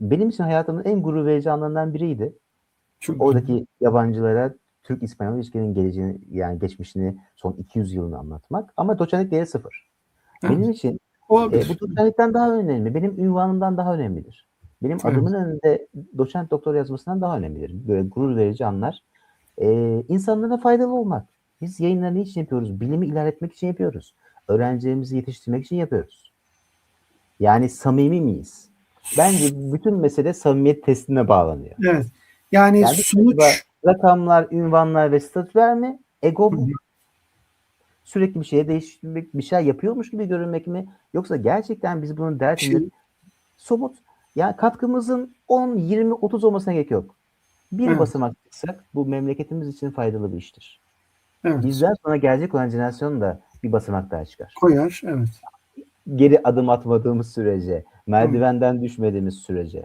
benim için hayatımın en gurur verici anlarından biriydi. Çok Oradaki yabancılara Türk-İspanyol ilişkilerin geleceğini yani geçmişini son 200 yılını anlatmak. Ama doçentlik değeri sıfır. Evet. Benim için olabilir. e, bu doçentlikten daha önemli. Benim ünvanımdan daha önemlidir. Benim Evet. adımın önünde doçent doktor yazmasından daha önemlidir. Böyle gurur verici anlar. E, insanlara faydalı olmak. Biz yayınları ne için yapıyoruz? Bilimi ilerletmek için yapıyoruz. Öğrencilerimizi yetiştirmek için yapıyoruz. Yani samimi miyiz? Bence bütün mesele samimiyet testine bağlanıyor. Evet. Yani, Yani sonuç Rakamlar, ünvanlar ve statüler mi? Ego mu? Sürekli bir şeye değiştirmek, bir şey yapıyormuş gibi görünmek mi? Yoksa gerçekten biz bunun Şey- edip somut, yani katkımızın 10, 20, 30 olmasına gerek yok. Bir Evet. basamak çıksak bu memleketimiz için faydalı bir iştir. evet, Bizden sonra gelecek olan jenerasyon da bir basamak daha çıkar. koyar. Evet. Geri adım atmadığımız sürece, merdivenden düşmediğimiz sürece.